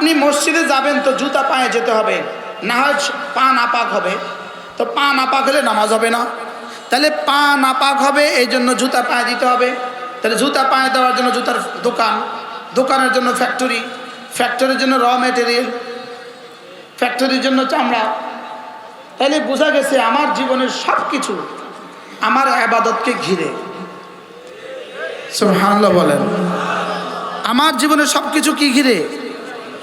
আপনি মসজিদে যাবেন তো জুতা পায়ে যেতে হবে, না হয় পা নাপাক হবে। তো পা নাপাক হলে নামাজ হবে না। তাহলে পা নাপাক হবে, এই জন্য জুতা পায়ে দিতে হবে। তাহলে জুতা পায়ে দেওয়ার জন্য জুতার দোকান, দোকানের জন্য ফ্যাক্টরি, ফ্যাক্টরির জন্য র মেটেরিয়াল, ফ্যাক্টরির জন্য চামড়া। তাহলে বোঝা গেছে আমার জীবনের সব কিছু আমার আবাদতকে ঘিরে। সুবহানাল্লাহ বলেন। আমার জীবনের সব কিছু কি ঘিরে?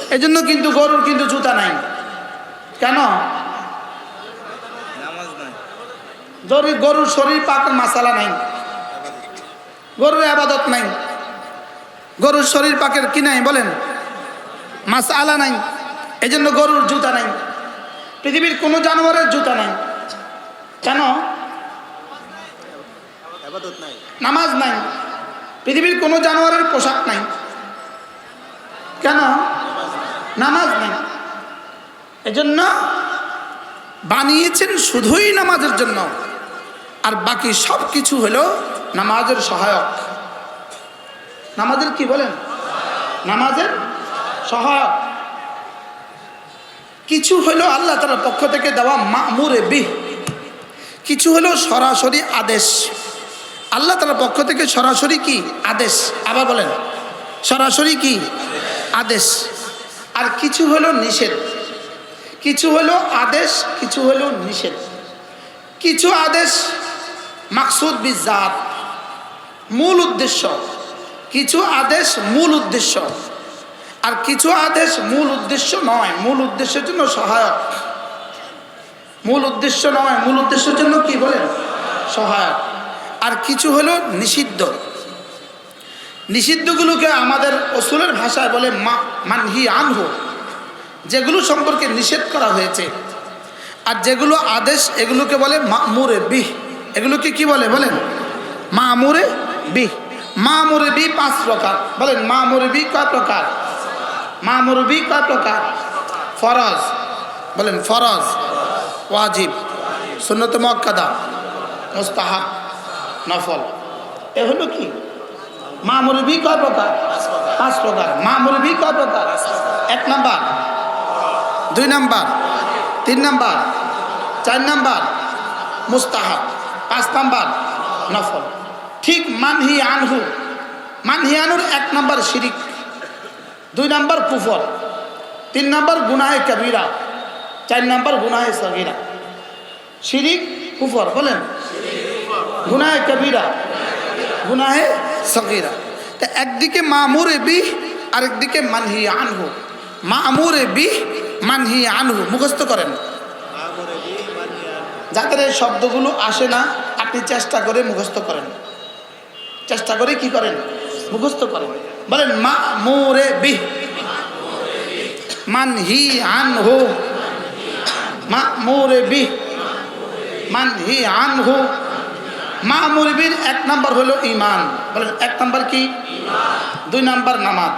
এই জন্য কিন্তু গরুর কিন্তু জুতা নাই। কেন? গরুর শরীর পাকের মাসালা নাই। গরুর আবাদত নাই। গরুর শরীর পাকের কি নাই বলেন? মাসালা নাই। এই জন্য গরুর জুতা নাই। পৃথিবীর কোনো জানোয়ারের জুতা নাই। কেন? নাই। নামাজ নাই। পৃথিবীর কোনো জানোয়ারের পোশাক নাই। কেন? নামাজ নাই। এজন্য বানিয়েছেন শুধুই নামাজের জন্য। আর বাকি সব কিছু হলো নামাজের সহায়ক। নামাজের কি বলেন? নামাজের সহায়ক। কিছু হলো আল্লাহ তালার পক্ষ থেকে দেওয়া মামুরে বিহ। কিছু হলো সরাসরি আদেশ। আল্লাহ তালার পক্ষ থেকে সরাসরি কি? আদেশ। আবার বলেন, সরাসরি কি? আদেশ। আর কিছু হলো নিষেধ। কিছু হলো আদেশ, কিছু হলো নিষেধ। কিছু আদেশ মাকসুদ বিজাত, মূল উদ্দেশ্য। কিছু আদেশ মূল উদ্দেশ্য। আর কিছু আদেশ মূল উদ্দেশ্য নয়। মূল উদ্দেশ্যের জন্য সহায়ক। মূল উদ্দেশ্য নয়। মূল উদ্দেশ্যের জন্য কি বলেন? সহায়ক। আর কিছু হলো নিষিদ্ধ। নিষিদ্ধগুলোকে আমাদের অসুলের ভাষায় বলে মা মানহি আনহু, যেগুলো সম্পর্কে নিষেধ করা হয়েছে। আর যেগুলো আদেশ, এগুলোকে বলে মামুরে বিহ। এগুলোকে কি বলে বলেন? মামুরে বিহ। মামুরে বি পাঁচ প্রকার। বলেন, মামুরে বি কয় প্রকার? মামুরে বি কয় প্রকার? ফরজ। বলেন, ফরজ। ওয়াজিব। সুন্নত মক্কাদা মুস্তাহাব। নফল। এ হলো কি? মা মুরবি কয় প্রকার? পাঁচ প্রকার। মা মুরবি কয় প্রকার? এক নাম্বার। দুই নাম্বার। তিন নাম্বার। চার নাম্বার। মুস্তাহাব। পাঁচ নাম্বার। নফল। ঠিক মানহি আনহু। মানহি আনুর এক নাম্বার শিরিক। দুই নাম্বার কুফর তিন নাম্বার গুনাহে কবিরা। চার নাম্বার গুনাহে সগিরা। শিরিক কুফর বলেন? গুনাহে কবিরা। গুনাহে সগিরা। তা একদিকে মামুরে বি আরেকদিকে মানহি আনহু। মামুরে বি মানহি আনহু। মুখস্থ করেন। যাদের এই শব্দগুলো আসে না আপনি চেষ্টা করে মুখস্থ করেন। চেষ্টা করে কি করেন? মুখস্থ করেন। বলেন মা মোরে বি মানহি আনহু। মা মোরে বি মানহি আনহু। মা মুরবির এক নাম্বার হলো ইমান। বলেন, এক নাম্বার কি? দুই নাম্বার নামাজ।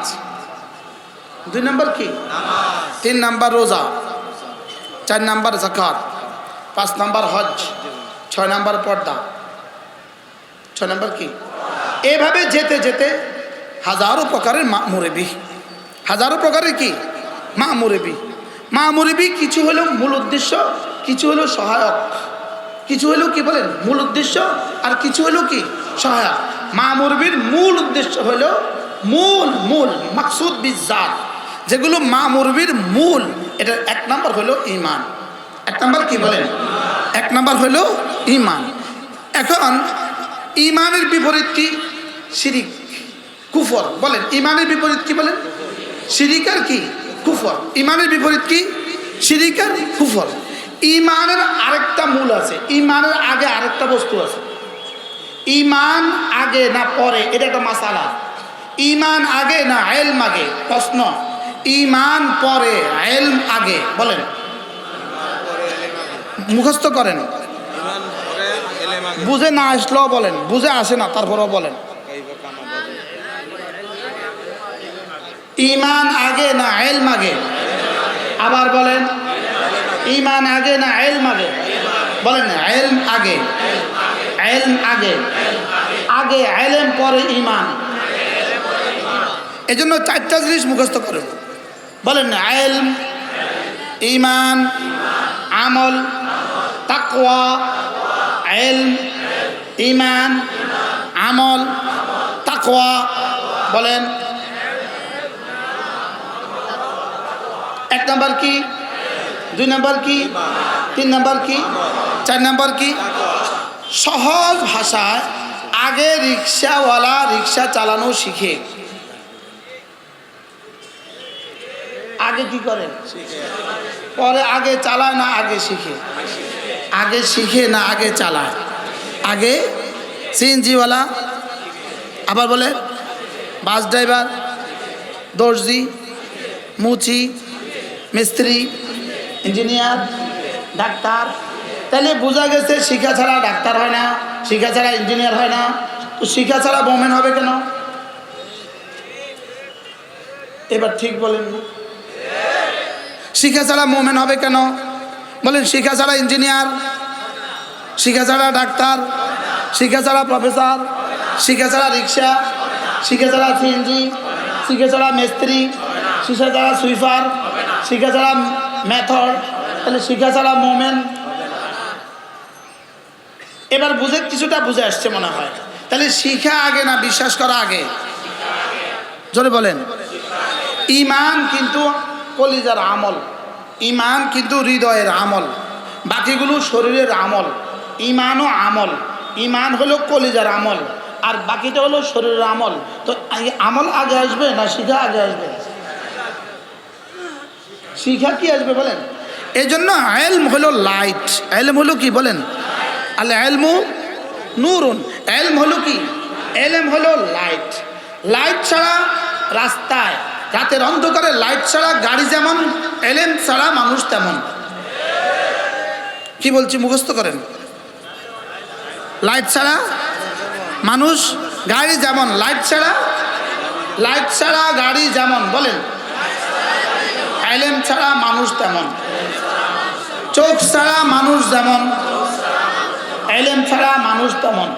দুই নাম্বার কি? তিন নাম্বার রোজা। চার নাম্বার জাকাত পাঁচ নাম্বার হজ। ছয় নাম্বার পর্দা। ছয় নাম্বার কি? এভাবে যেতে যেতে হাজারো প্রকারের মা মুরবি হাজারো প্রকারের কি? মা মুরবি মা মুরবি কিছু হলো মূল উদ্দেশ্য, কিছু হলো সহায়ক। কিছু হলো কি বলেন? মূল উদ্দেশ্য আর কিছু হলো কি? সহায়ক। মা মুরবির মূল উদ্দেশ্য হলো মূল মূল, মাকসুদ বিজাত যেগুলো মা মুরবির মূল এটা এক নম্বর হলো ইমান এক নম্বর কি বলেন? এক নম্বর হলো ইমান এখন ইমানের বিপরীত কি? শিরিক, কুফর। বলেন ইমানের বিপরীত কি বলেন? শিরিক আর কি? কুফর। ইমানের বিপরীত কি? শিরিক আর কুফর। ইমানের আরেকটা মূল আছে। ইমানের আগে আরেকটা বস্তু আছে। ইমান আগে না পরে? এটা একটা মাসালা। ইমান আগে না এলম আগে? প্রশ্ন। ইমান পরে, এলম আগে। বলেন। মুখস্থ করেন। বুঝে না আসলেও বলেন। বুঝে আসে না, তারপরেও বলেন। ইমান আগে না এলম আগে? আবার বলেন। ইমান আগে না এলম আগে? বলেন এলম আগে। এলম আগে। আগে এলেম, পরে ইমান এজন্য চারটা জিনিস মুখস্থ করব বলেন না ইমান আমল, তাকওয়া, এলম ইমান আমল, তাকওয়া। বলেন, এক নম্বর কি? দুই নম্বর কি? তিন নম্বর কি? চার নম্বর কি? সহজ ভাষায় আগে রিক্সাওয়ালা রিক্সা চালানো শিখে। আগে কি করে? পরে আগে চালায় না আগে শিখে। আগে শিখে না আগে চালায়। আগে সিএনজিওয়ালা, আবার বলে বাস ড্রাইভার, দর্জি, মুচি, মিস্ত্রি, ইঞ্জিনিয়ার, ডাক্তার তাহলে বোঝা গেছে শিক্ষা ছাড়া ডাক্তার হয় না শিক্ষা ছাড়া ইঞ্জিনিয়ার হয় না তো শিক্ষা ছাড়া বোমেন হবে কেন এবার ঠিক বলেন শিক্ষা ছাড়া মোমেন হবে কেন বলেন শিক্ষা ছাড়া ইঞ্জিনিয়ার শিক্ষা ছাড়া ডাক্তার শিক্ষা ছাড়া প্রফেসর শিক্ষা ছাড়া রিক্সা শিক্ষা ছাড়া সিএনজি শিক্ষা ছাড়া মিস্ত্রি শিক্ষা ছাড়া সুইপার শিক্ষা ছাড়া মেথড তাহলে শিক্ষা ছাড়া মোমেন এবার বুঝে কিছুটা বুঝে আসছে মনে হয়। তাহলে শিখা আগে না বিশ্বাস করা আগে? জোরে বলেন। ইমান কিন্তু কলিজার আমল। ইমান কিন্তু হৃদয়ের আমল। বাকিগুলো শরীরের আমল। ইমানও আমল। ইমান হলো কলিজার আমল। আর বাকিটা হলো শরীরের আমল। তো আমল আগে আসবে না শিখা আগে আসবে? শিখা কি আসবে বলেন? এই জন্য এলম হলো লাইট এলম হলো কি বলেন? আল এলমু নুরুন। এলম হলো কি? এলম হলো লাইট। লাইট ছাড়া রাস্তায়, রাতের অন্ধকারে লাইট ছাড়া গাড়ি যেমন এলেম ছাড়া মানুষ তেমন। কি বলছি, মুখস্থ করেন? লাইট ছাড়া মানুষ গাড়ি যেমন, লাইট ছাড়া লাইট ছাড়া গাড়ি যেমন, বলেন। এলেম ছাড়া মানুষ তেমন। চোখ ছাড়া মানুষ যেমন এলেম ছাড়া মানুষ তেমন।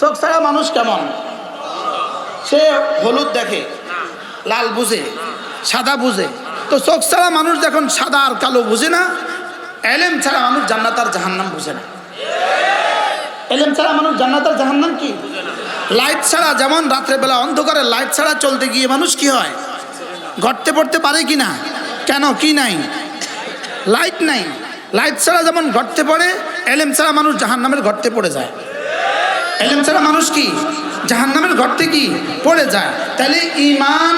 চোখ ছাড়া মানুষ কেমন? সে হলুদ দেখে, লাল বুঝে, সাদা বুঝে। তো চোখ ছাড়া মানুষ যখন সাদা আর কালো বুঝে না, এলেম ছাড়া মানুষ জান্নাত আর জাহান্নাম বুঝে না। এলেম ছাড়া মানুষ জান্নাত আর জাহান্নাম কি? লাইট ছাড়া যেমন রাত্রেবেলা অন্ধকারে লাইট ছাড়া চলতে গিয়ে মানুষ কি হয়? ঘটতে পড়তে পারে কি না? কেন? কি নাই? লাইট নাই। লাইট ছাড়া যেমন ঘটতে পড়ে এলেম ছাড়া মানুষ জাহান্নামের ঘটতে পড়ে যায়। এলেম ছাড়া মানুষ কি? জাহান্নামের ঘরতে কি? পড়ে যায়। তাহলে ইমান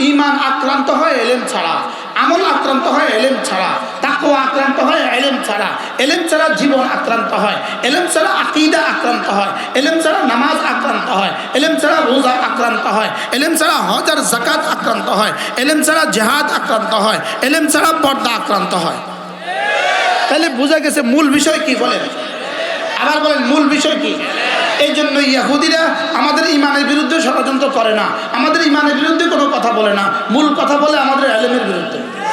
ইমান আক্রান্ত হয় এলেম ছাড়া। আমল আক্রান্ত হয় এলেম ছাড়া। তাকও আক্রান্ত হয় এলেম ছাড়া। এলেম ছাড়া জীবন আক্রান্ত হয়। এলেম ছাড়া আকিদা আক্রান্ত হয়। এলেম ছাড়া নামাজ আক্রান্ত হয়। এলেম ছাড়া রোজা আক্রান্ত হয়। এলেম ছাড়া হজ আর জাকাত আক্রান্ত হয়। এলেম ছাড়া জেহাদ আক্রান্ত হয়। এলেম ছাড়া পর্দা আক্রান্ত হয়। তাহলে বোঝা গেছে মূল বিষয় কি বলেন? আবার বলেন, মূল বিষয় কি? এই জন্য ইয়াহুদিরা আমাদের ইমানের বিরুদ্ধে ষড়যন্ত্র করে না। আমাদের ইমানের বিরুদ্ধে কোনো কথা বলে না। মূল কথা বলে আমাদের আলেমের বিরুদ্ধে।